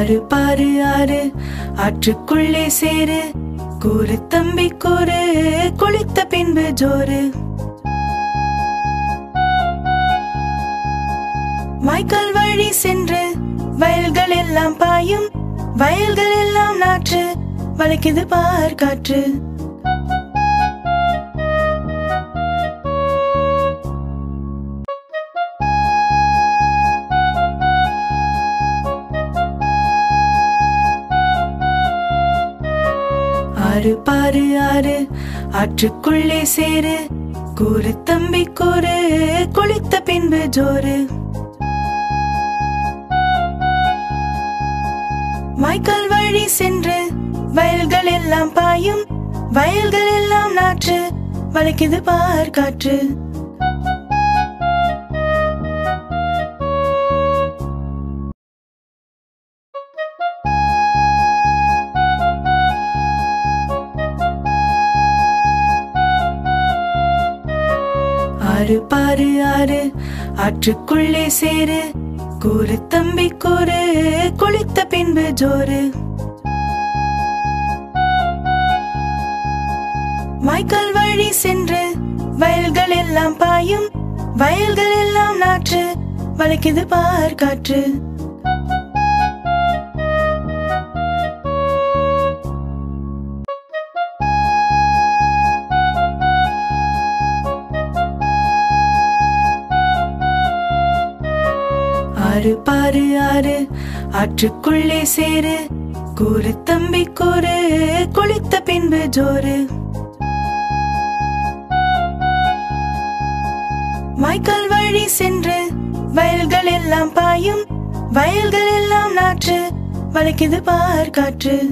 ஆறு பாரு ஆறு. ஆற்றுக்குள்ளே சேரு. கூறு தம்பி கூறு. குளித்த பின்பு ஜோறு. வாய்க்கால் வழி சென்று வயல்கள் எல்லாம் பாயும். வயல்கள் எல்லாம் நாற்று. வளைக்குது பார் காற்று. ஆறு பாரு ஆறு. ஆற்றுக்குள்ளே சேரு. கூறு தம்பி கூறு. குளித்த பின்பு ஜோறு. வாய்க்கால் வழி சென்று வயல்கள் எல்லாம் பாயும். வயல்கள் எல்லாம் நாற்று. வளைக்குது பார் காற்று. ஆறு பாரு ஆறு. ஆற்றுக்குள்ளே சேரு. கூறு தம்பி கூறு. குளித்த பின்பு ஜோறு. வாய்க்கால் வழி சென்று வயல்கள் எல்லாம் பாயும். வயல்கள் எல்லாம் நாற்று. வளைக்குது பார் காற்று. ஆறு பாரு ஆறு. ஆற்றுக்குள்ளே சேரு. கூறு தம்பி கூறு. குளித்த பின்பு ஜோறு. வாய்க்கால் வழி சென்று வயல்கள் எல்லாம் பாயும். வயல்கள் எல்லாம் நாற்று. வளைக்குது பார் காற்று.